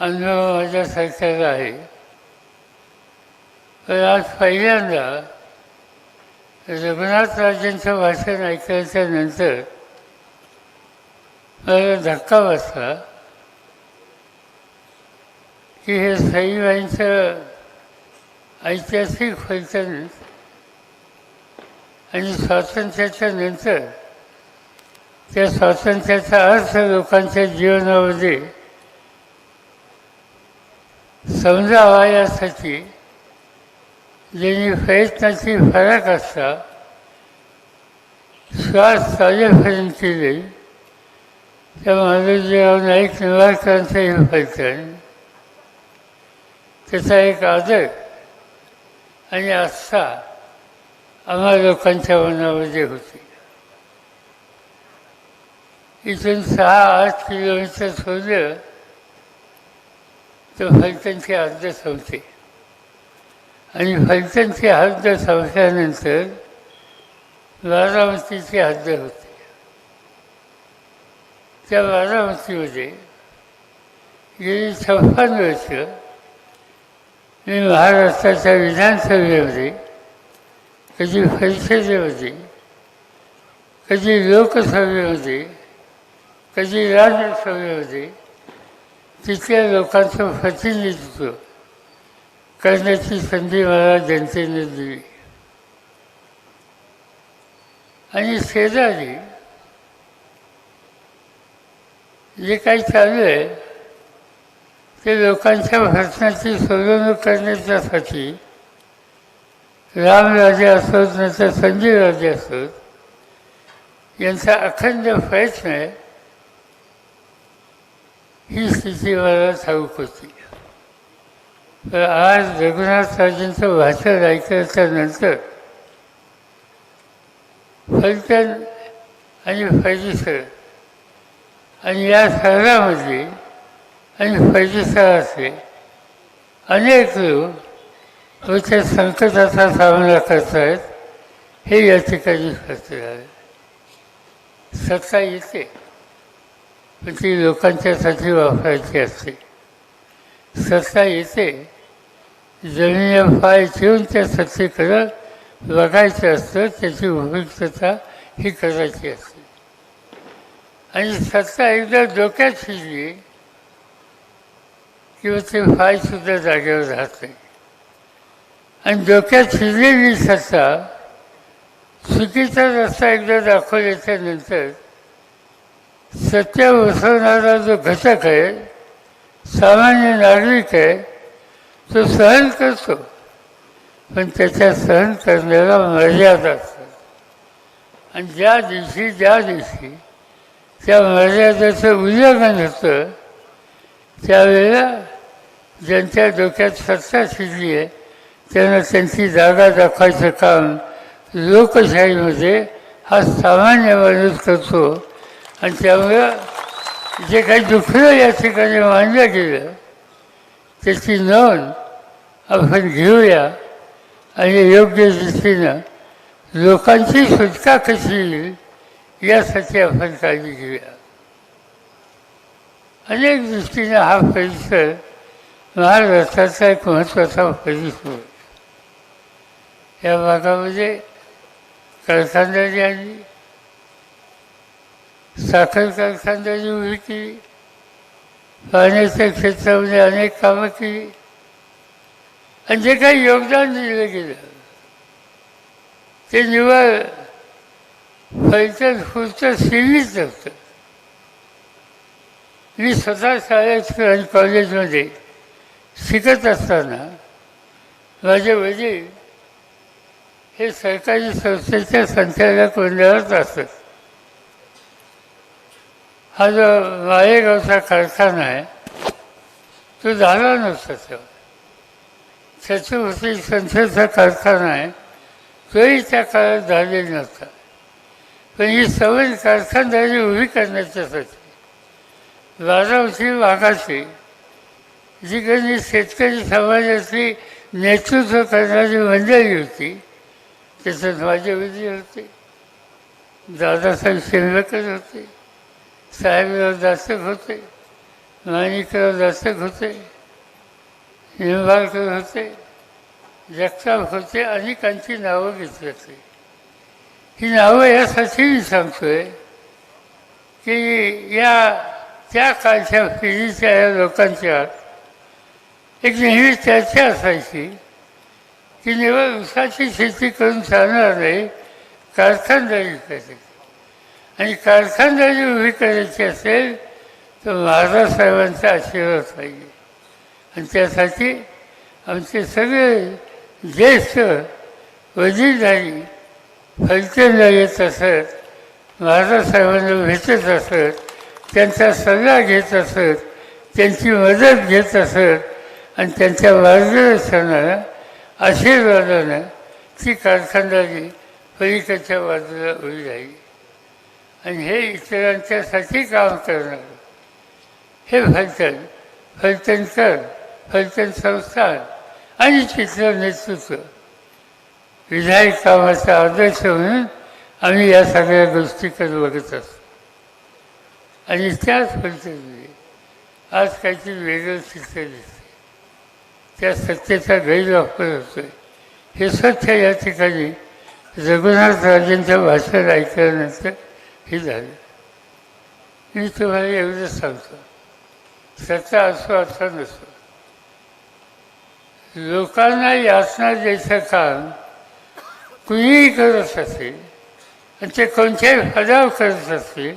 अनुभव माझ्यासारख्याला आहे. पण आज पहिल्यांदा रघुनाथ राजांचं भाषण ऐकायच्या नंतर मला धक्का बसला की हे साईबाईंचं ऐतिहासिक फलटण आणि स्वातंत्र्याच्या नंतर त्या स्वातंत्र्याचा अर्थ लोकांच्या जीवनामध्ये समजावा यासाठी ज्यांनी प्रयत्नाची फरक असता श्वास चालेपर्यंत केले त्या माधवजीराव नाईक निवारकरांचं हे फलटण त्याचा एक आदर आणि आस्था आम्हा लोकांच्या मनामध्ये होती. इथून सहा आठ किलोमीटर सोडलं तर फलटणची हद्द संपते आणि फलटणची हद्द संपल्यानंतर बारामतीची हद्द होते. त्या बारामतीमध्ये गेली छप्पन वर्ष मी महाराष्ट्राच्या विधानसभेमध्ये कधी परिषदेमध्ये कधी लोकसभेमध्ये कधी राज्यसभेमध्ये तिथल्या लोकांचं प्रतिनिधित्व करण्याची संधी मला जनतेने दिली. आणि शेजारी जे काही चालू आहे ते लोकांच्या प्रश्नाची सोडवणूक करण्याच्यासाठी रामराजे असोत नंतर संजयराजे असोत यांचा अखंड प्रयत्न आहे. ही स्थिती मला ठाऊक होती आज रघुनाथराजेंचं भाषण ऐकायच्या नंतर फलटण आणि परिसर आणि या शहरामध्ये आणि परिसरातले अनेक लोक रोजच्या संकटाचा सामना करत आहेत हे या ठिकाणी खर्च झाले. सत्ता येते. पण ती लोकांच्यासाठी वापरायची असते. सत्ता येते जमिनीला पाय ठेवून त्या सत्तेकडं बघायचं असतं त्याची उपयुक्तता ही करायची असते. आणि सत्ता एकदा डोक्यात शिरली किंवा ते पायसुद्धा जागेवर राहत. नाही आणि डोक्यात शिरलेली सत्ता चुकीचा रस्ता एकदा दाखवल्याच्यानंतर सत्य बसवणारा जो घटक आहे सामान्य नागरिक आहे तो सहन करतो. पण त्याच्या सहन करण्याला मर्यादा असतात आणि ज्या दिवशी ज्या दिवशी त्या मर्यादेचं उल्लंघन होतं त्यावेळेला ज्यांच्या डोक्यात सत्ता शिरली आहे त्यांना त्यांची जागा दाखवायचं काम लोकशाहीमध्ये हा सामान्य माणूस करतो. आणि त्यामुळं जे काही दुखलं या ठिकाणी मानलं गेलं त्याची नोंद आपण घेऊया आणि योग्य दृष्टीनं लोकांची सुटका कशी येईल यासाठी आपण काळजी घेऊया. अनेक दृष्टीने हा परिसर महाराष्ट्राचा एक महत्त्वाचा परिसर या भागामध्ये कारखानदारी आणली साखर कारखानदारी उभी केली पाण्याच्या क्षेत्रामध्ये अनेक कामं केली. आणि जे काही योगदान दिलं गेलं ते निवळ फलटण पुढचं सीमित नव्हतं. मी स्वतः शाळेत आणि कॉलेजमध्ये शिकत असताना माझे वडील हे सरकारी संस्थेच्या संचालक मंडळात असत. हा जो माळेगावचा कारखाना आहे तो झाला नसता तेव्हा छत्रपती संस्थेचा कारखाना आहे तोही त्या काळात झालेला नसता पण ही सवय कारखानदारी उभी करण्याच्यासाठी बारामती भागाची जी काही शेतकरी समाजाची नेतृत्व करणारी मंडळी होती त्याच्यात माझे विधी होते. दादासाहेब शिंदकर होते. साहेबराव दासक होते. माणिकराव दत्तक होते. निंबाळकर होते. जगताप होते अनेकांची नावं घेतली होती. ही नावं यासाठी मी सांगतोय की या त्या काळच्या पिढीच्या या लोकांच्या एक नेहमी चर्चा असायची की निवड ऊसाची शेती करून चालणार नाही कारखानदारी करायची आणि कारखानदारी उभी करायची असेल तर महाराज साहेबांचा आशीर्वाद पाहिजे. आणि त्यासाठी आमचे सगळे ज्येष्ठ वजीरधारी फलटणला येत असत महाराज साहेबांना भेटत असत त्यांचा सल्ला घेत असत त्यांची मदत घेत असत आणि त्यांच्या मार्गदर्शनानं आशीर्वादानं ती कारखानदारी पलीकडच्या बाजूला उभी राहिली. आणि हे इतरांच्यासाठी काम करणार. हे फलटण फलटणकर फलटण संस्थान आणि चित्र नेतृत्व. विधायक कामाचा आदर्श म्हणून आम्ही या सगळ्या गोष्टीकडे बघत असतो. आणि त्याच फलटणमध्ये आज काहीतरी वेगळं चित्र दिसते त्या सत्तेचा गैरवापर होतोय. हे सत्य या ठिकाणी रघुनाथ राजेंचं भाषण ऐकल्यानंतर हे झाली. मी तुम्हाला एवढंच सांगतो. सत्ता असो असा नसो. लोकांना यातना द्यायचं काम कुणीही करत असेल आणि ते कोणत्याही फडाव करत असतील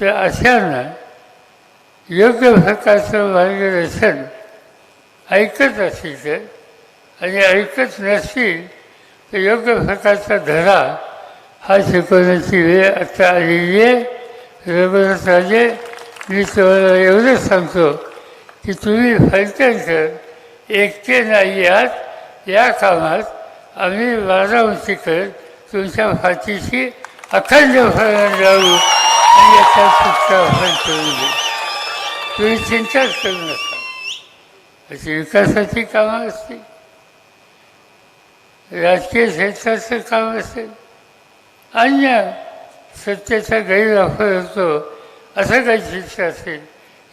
तर अशांना योग्य प्रकारचं मार्गदर्शन ऐकत असतील तर आणि ऐकत नसतील तर योग्य प्रकारचा धडा हा शिकवण्याची वेळ आता आलेली आहे. रघुनाथ राजे मी तुम्हाला एवढंच सांगतो की तुम्ही फलटणकर एकटे नाही आहात. या कामात आम्ही बारामतीकर तुमच्या फाटीशी अखंड फळण लावू आणि याचा सुद्धा आपण करून देऊ. तुम्ही चिंताच करू नका. अशी विकासाची कामं असतील. राजकीय क्षेत्राचं काम असेल. अन्य सत्तेचा गैरवापर होतो असं काही शिक्षा असेल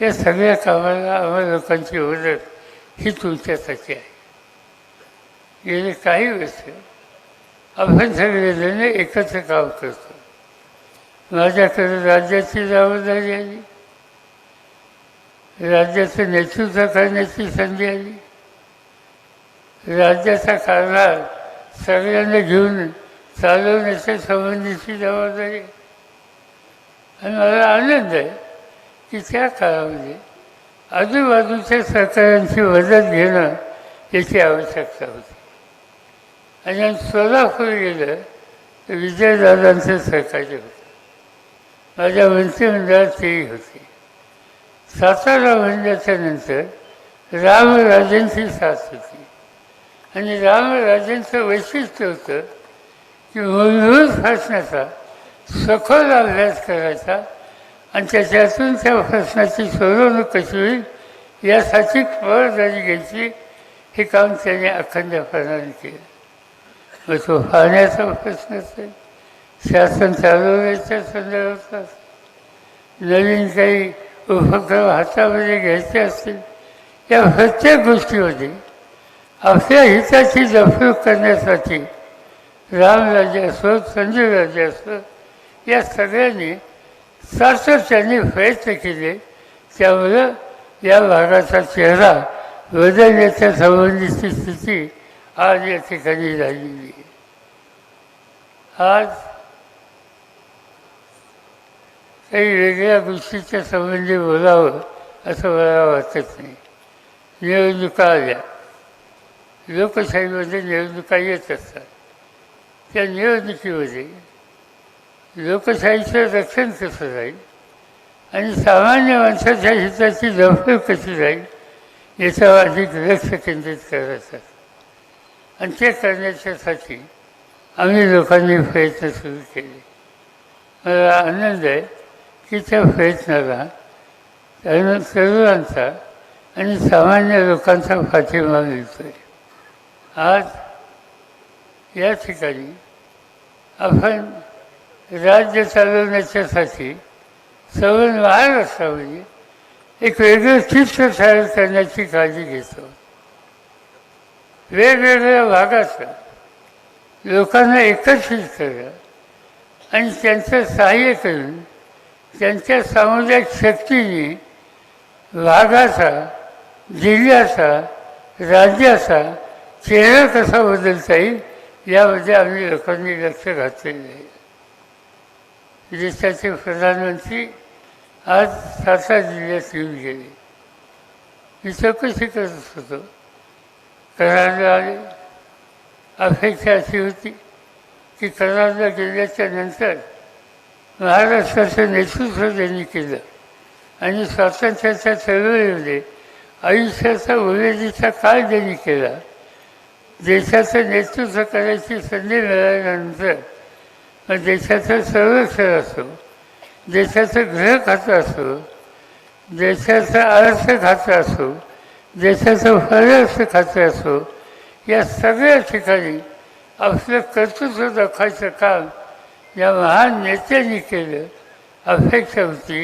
या सगळ्या कामाला आम्हा लोकांची मदत ही तुमच्यासाठी आहे. गेले काही वर्ष आपण सगळेजण एकत्र काम करतो. माझ्याकडे राज्याची जबाबदारी आली. राज्याचं नेतृत्व करण्याची संधी आली. राज्याचा कारभार सगळ्यांना घेऊन चालवण्याच्या संबंधीची जबाबदारी. आणि मला आनंद आहे की त्या काळामध्ये आजूबाजूच्या सरकारांची मदत घेणं याची आवश्यकता होती. आणि आम्ही सोलापूर गेलं तर विजयदादांचं सरकारचे होतं. माझ्या मंत्रिमंडळात तेही होते. सातारा म्हणल्याच्या नंतर रामराजेंची साथ होती. आणि रामराजेंचं वैशिष्ट्य होतं की मूलभूत सखोल अभ्यास करायचा आणि त्याच्यातून त्या प्रश्नाची सोडवणूक कशी होईल यासाठी खबरदारी घ्यायची हे काम त्याने अखंडपणाने केलं. मग तो पाण्याचा प्रश्न असेल शासन चालवण्याच्या संदर्भात नवीन काही उपक्रम हातामध्ये घ्यायचे असतील या प्रत्येक गोष्टीमध्ये आपल्या हिताची जपणूक करण्यासाठी रामराजे असो संजयराजे असो या सगळ्यांनी सातत्याने प्रयत्न केले. त्यामुळं या भागाचा चेहरा बदलण्याच्या संबंधीची स्थिती आज या ठिकाणी झालेली आहे. आज काही वेगळ्या गोष्टीच्या संबंधी बोलावं असं मला वाटत नाही. निवडणुका आल्या. लोकशाहीमध्ये निवडणुका येत असतात. त्या निवडणुकीमध्ये लोकशाहीचं रक्षण कसं राहील आणि सामान्य माणसाच्या हिताची जपणूक कशी राहील याच्यावर अधिक लक्ष केंद्रित करायचं. आणि ते करण्याच्यासाठी आम्ही लोकांनी प्रयत्न सुरू केले. मला आनंद आहे की त्या प्रयत्नाला तरुण तरुणांचा आणि सामान्य लोकांचा पाठिंबा आहे आज या ठिकाणी आपण राज्य चालवण्याच्यासाठी सवर्ण महाराष्ट्रामध्ये एक वेगळं चित्र तयार करण्याची काळजी घेतो. वेगवेगळ्या भागाचं लोकांना एकत्रित करा आणि त्यांचं सहाय्य करून त्यांच्या सामुदायिक शक्तीने भागाचा जिल्ह्याचा राज्याचा चेहरा कसा बदलता येईल यामध्ये आम्ही लोकांनी लक्ष घातलेलं आहे. देशाचे प्रधानमंत्री आज सातारा जिल्ह्यात येऊन गेले. मी चौकशी करत होतो कराडला आले. अपेक्षा अशी होती की कराडला गेल्याच्यानंतर महाराष्ट्राचं नेतृत्व त्यांनी केलं आणि स्वातंत्र्याच्या चळवळीमध्ये आयुष्याचा उमेदीचा काळ त्यांनी केला. देशाचं नेतृत्व करायची संधी मिळाल्यानंतर मग देशाचं संरक्षण असो देशाचं ग्रह खातं असो देशाचं अर्थ खातं असो देशाचं परराष्ट्र खातं असो या सगळ्या ठिकाणी आपलं कर्तृत्व दाखवायचं काम या महान नेत्यांनी केलं. अपेक्षा होती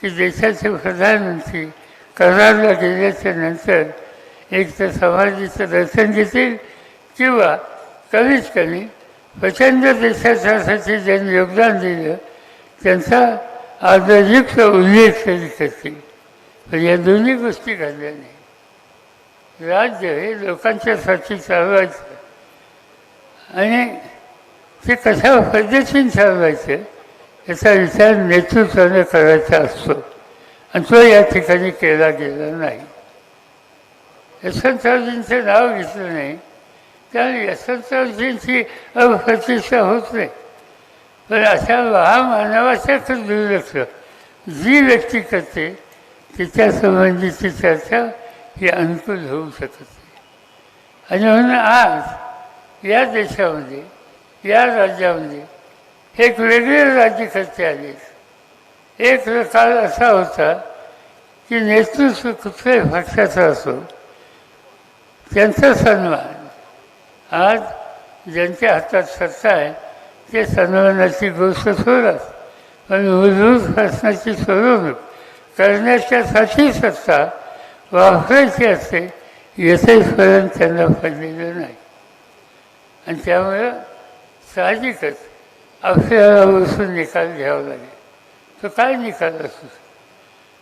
की देशाचे प्रधानमंत्री करारला गेल्याच्यानंतर एक तर समाधीचं दर्शन घेतील किंवा कमीत कमी प्रचंड देशासाठी ज्यांनी योगदान दिलं त्यांचा आदरयुक्त उल्लेख तरी करतील. पण या दोन्ही गोष्टी घडल्या नाही राज्य हे लोकांच्यासाठी चालवायचं आणि ते कशा पद्धतीने चालवायचं याचा विचार नेतृत्वाने करायचा असतो. आणि तो या ठिकाणी केला गेला नाही. यशवंतरावजींचं नाव घेतलं नाही त्यामुळे यशवंतरावजींची अप्रतिष्ठा होत. नाही पण अशा महामानवाच्याकडे दुर्लक्ष जी व्यक्ती करते तिच्यासंबंधीची चर्चा ही अनुकूल होऊ शकत. नाही आणि म्हणून आज या देशामध्ये या राज्यामध्ये एक वेगळे राज्यकर्ते आले. एक काळ असा होता की नेतृत्व कुठल्याही पक्षाचा असो त्यांचा सन्मान. आज ज्यांच्या हातात सत्ता आहे ते सन्मानाची गोष्ट सोडत पण मूलभूत प्रश्नाची सोडवणूक करण्याच्यासाठी सत्ता वापरायची असते येथेपर्यंत त्यांना पडलेलं नाही. आणि त्यामुळं साहजिकच आपल्याला बसून निकाल घ्यावा लागेल. तो काय निकाल असू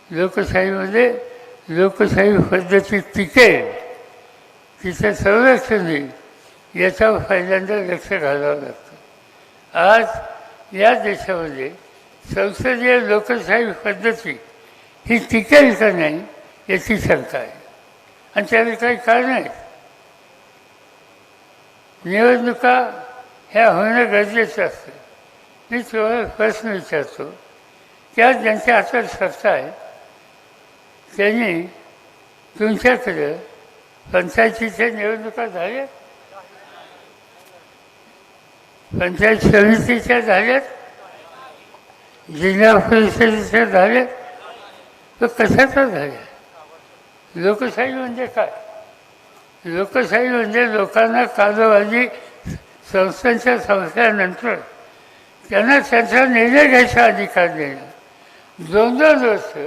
लोकशाहीमध्ये लोकशाही पद्धती टिकेल. तिचं संरक्षण होईल याचा पहिल्यांदा लक्ष घालावं लागतं. आज या देशामध्ये संसदीय लोकशाही पद्धती ही टिकेल का नाही याची शंका आहे. आणि त्याला काही कारण आहे निवडणुका ह्या होणं गरजेचं असतं. मी तुम्हाला प्रश्न विचारतो त्या ज्यांच्या हातात सत्ता आहे त्यांनी तुमच्याकडं पंचायतीच्या निवडणुका झाल्या पंचायत समितीच्या झाल्यात जिल्हा परिषदेच्या झाल्यात तर कशाचा झाल्या लोकशाही म्हणजे काय? लोकशाही म्हणजे लोकांना कालबाजी संस्थांच्या संस्थानंतर त्यांना त्यांचा निर्णय घ्यायचा अधिकार देणं. दोन दोन वर्ष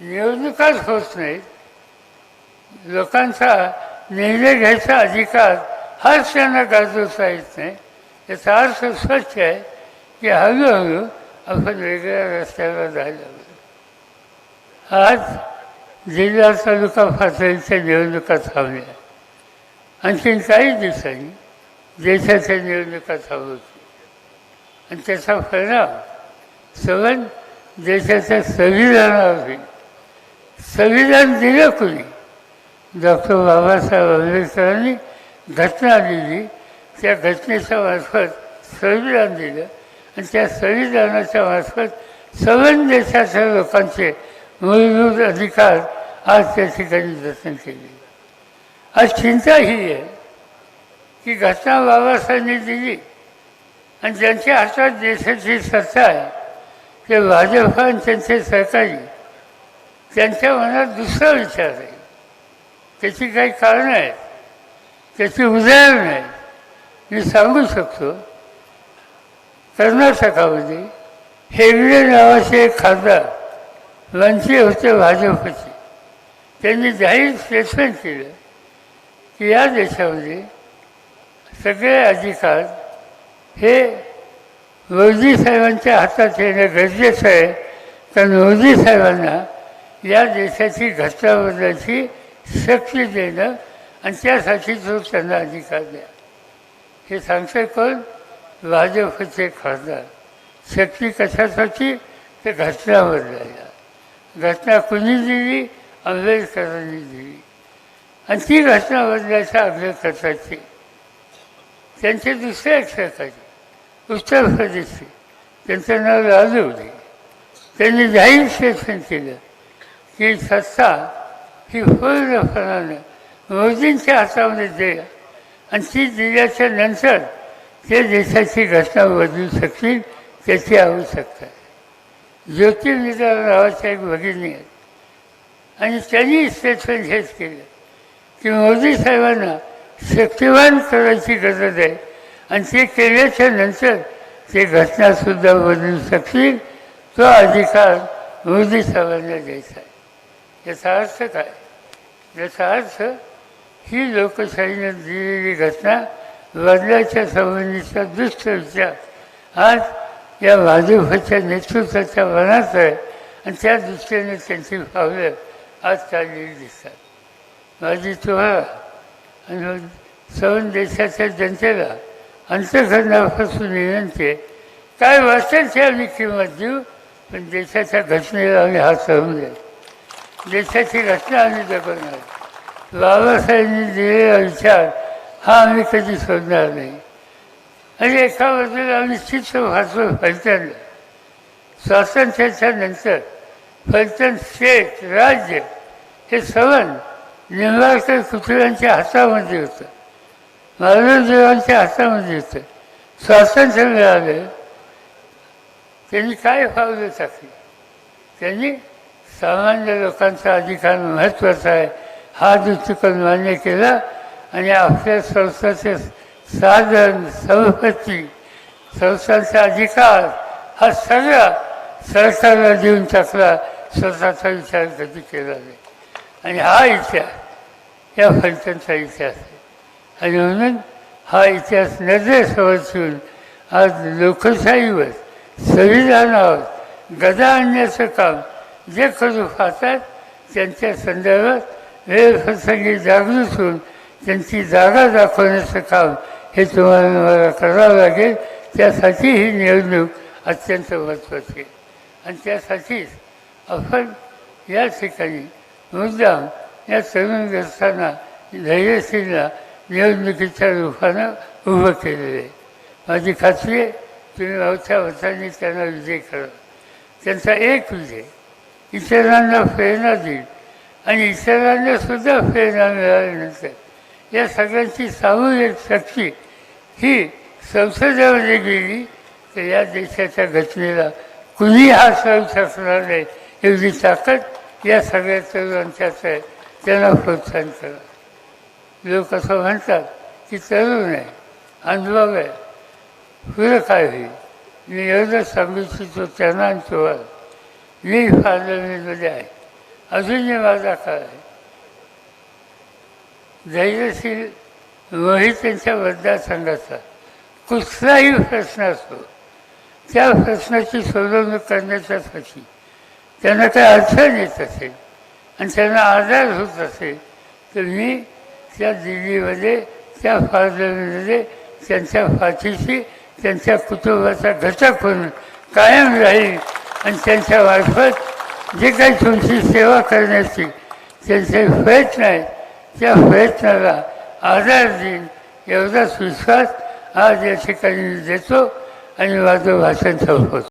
निवडणुकाच होत नाहीत. लोकांचा निर्णय घ्यायचा अधिकार हाच त्यांना गाजवता येत नाही. याचा अर्थ स्वच्छ आहे की हळूहळू आपण वेगळ्या रस्त्यावर जायला आज जिल्हा तालुका पातळीच्या निवडणुका थांबल्या आणखीन काही दिवसांनी देशाच्या निवडणुका थांबवतील आणि त्याचा परिणाम सवन देशाच्या संविधानावर होईल. संविधान दिलं कुणी? डॉक्टर बाबासाहेब आंबेडकरांनी घटना दिली. त्या घटनेच्या मार्फत संविधान दिलं. आणि त्या संविधानाच्या मार्फत सवन देशाच्या लोकांचे मूलभूत अधिकार आज त्या ठिकाणी जतन केले. आज चिंता ही आहे की घटना बाबासाहेबांनी दिली. आणि ज्यांच्या हातात देशाची सत्ता आहे ते भाजप आणि त्यांचे सहकारी त्यांच्या मनात दुसरा विचार आहे. त्याची काही कारणं आहेत. त्याची उदाहरणं आहेत. मी सांगू शकतो. कर्नाटकामध्ये हेगडे नावाचे एक खासदार वंशी होते भाजपचे. त्यांनी जाहीर स्टेटमेंट केलं की या देशामध्ये सगळे अधिकार हे मोदी साहेबांच्या हातात येणं गरजेचं आहे. तर मोदी साहेबांना या देशाची घटनाबद्दलची शक्ती देणं आणि त्यासाठी तो त्यांना अधिकार द्या. हे सांगते कोण? भाजपचे खासदार. शक्ती कशासाठी? ते घटना बदलायला घटना कुणी दिली? आंबेडकरांनी दिली. आणि ती घटना बदलायच्या आग्रह त्यांचे दुसरे एक उत्तर प्रदेशचे. त्यांचं नाव लालू त्यांनी जाहीर स्टेटमेंट केलं. की सत्ता ही पूर्णपणानं मोदींच्या हातामध्ये द्या आणि ती दिल्याच्या नंतर ते देशाची घटना बदलू शकतील त्याची आवश्यकता आहे. ज्योतिर्विद्या नावाच्या एक भगिनी आहेत. आणि त्यांनी स्टेटमेंट हेच केलं की मोदी साहेबांना शक्तिवान करायची गरज आहे. आणि ते केल्याच्यानंतर ते घटनासुद्धा बदलू शकतील तो अधिकार मोदी साहेबांना द्यायचा आहे. याचा अर्थ काय? याचा अर्थ ही लोकशाहीने दिलेली घटना बदलाच्या संबंधीचा दुष्ट विचार आज या भाजपच्या नेतृत्वाच्या मनात आहे आणि त्या दृष्टीने त्यांची पावलं आज चाललेली दिसतात. माझी तुम्हाला आणि सवन देशाच्या जनतेला अंतकरणापासून विनंती आहे काय वाटेल ते आम्ही किंमत देऊ पण देशाच्या घटनेला आम्ही हात सहून द्या देशाची घटना आम्ही जगवणार बाबासाहेबांनी दिलेला विचार हा आम्ही कधी सोडणार नाही. आणि एका बाजूला आम्ही चित्त वाचलो फलटणला स्वातंत्र्याच्या नंतर फलटण शेत राज्य हे सवन निंबाळकर कुटुंबांच्या हातामध्ये होतं. माधवदेवांच्या हातामध्ये होतं. स्वातंत्र्य मिळालं. त्यांनी काय फावलं टाकली त्यांनी सामान्य लोकांचा अधिकार महत्त्वाचा आहे. हा दृष्टिकोन मान्य केला आणि आपल्या संस्थाचे साधन संपत्ती संस्थांचा अधिकार हा सगळा सरकारला देऊन टाकला स्वतःचा विचार कधी केला नाही. आणि हा इतिहास या फलटणचा इतिहास आहे. आणि म्हणून हा इतिहास नजरेसमोर ठेवून आज लोकशाहीवर संविधानावर गदा आणण्याचं काम जे करू पाहतात त्यांच्या संदर्भात वेळप्रसंगी जागृत होऊन त्यांची जागा दाखवण्याचं काम हे तुम्हाला मला करावं लागेल. त्यासाठी ही निवडणूक अत्यंत महत्त्वाची आहे. आणि त्यासाठीच आपण या ठिकाणी मुद्दाम या तरुणग्रस्तांना धैर्यशीलला निवडणुकीच्या रूपानं उभं केलेलं आहे. माझी खात्री आहे तुम्ही अवथ्या मतांनी त्यांना विजय करा. त्यांचा एक विजय इतरांना प्रेरणा देईल. आणि इतरांना सुद्धा प्रेरणा मिळाल्यानंतर या सगळ्यांची सामूहिक शक्ती ही संसदेमध्ये गेली तर या देशाच्या घटनेला कुणी हा सण शकणार नाही एवढी ताकद या सगळ्या तरुणांच्याच आहे. त्यांना प्रोत्साहन करा. लोक असं म्हणतात की तरुण आहे अनुभव आहे पुढं काय होईल? मी एवढं सांगू इच्छितो त्यांना आणि तुम्हाला. मी पार्लमेंटमध्ये आहे अजूनही माझा काळ आहे धैर्यशील वही मोहितांच्या मतदारसंघाचा कुठलाही प्रश्न असतो त्या प्रश्नाची सोडवणूक करण्याच्यासाठी त्यांना काही अडचण येत असेल आणि त्यांना आधार होत असेल तर मी त्या दिल्लीमध्ये त्या पार्लमेंटमध्ये त्यांच्या पाठीशी त्यांच्या कुटुंबाचा घटक म्हणून कायम राहील आणि त्यांच्या मार्फत जे काही तुमची सेवा करण्याची त्यांचे प्रयत्न आहेत त्या प्रयत्नाला आधार देईन एवढाच विश्वास आज या ठिकाणी देतो आणि माझं भाषण संपवतो.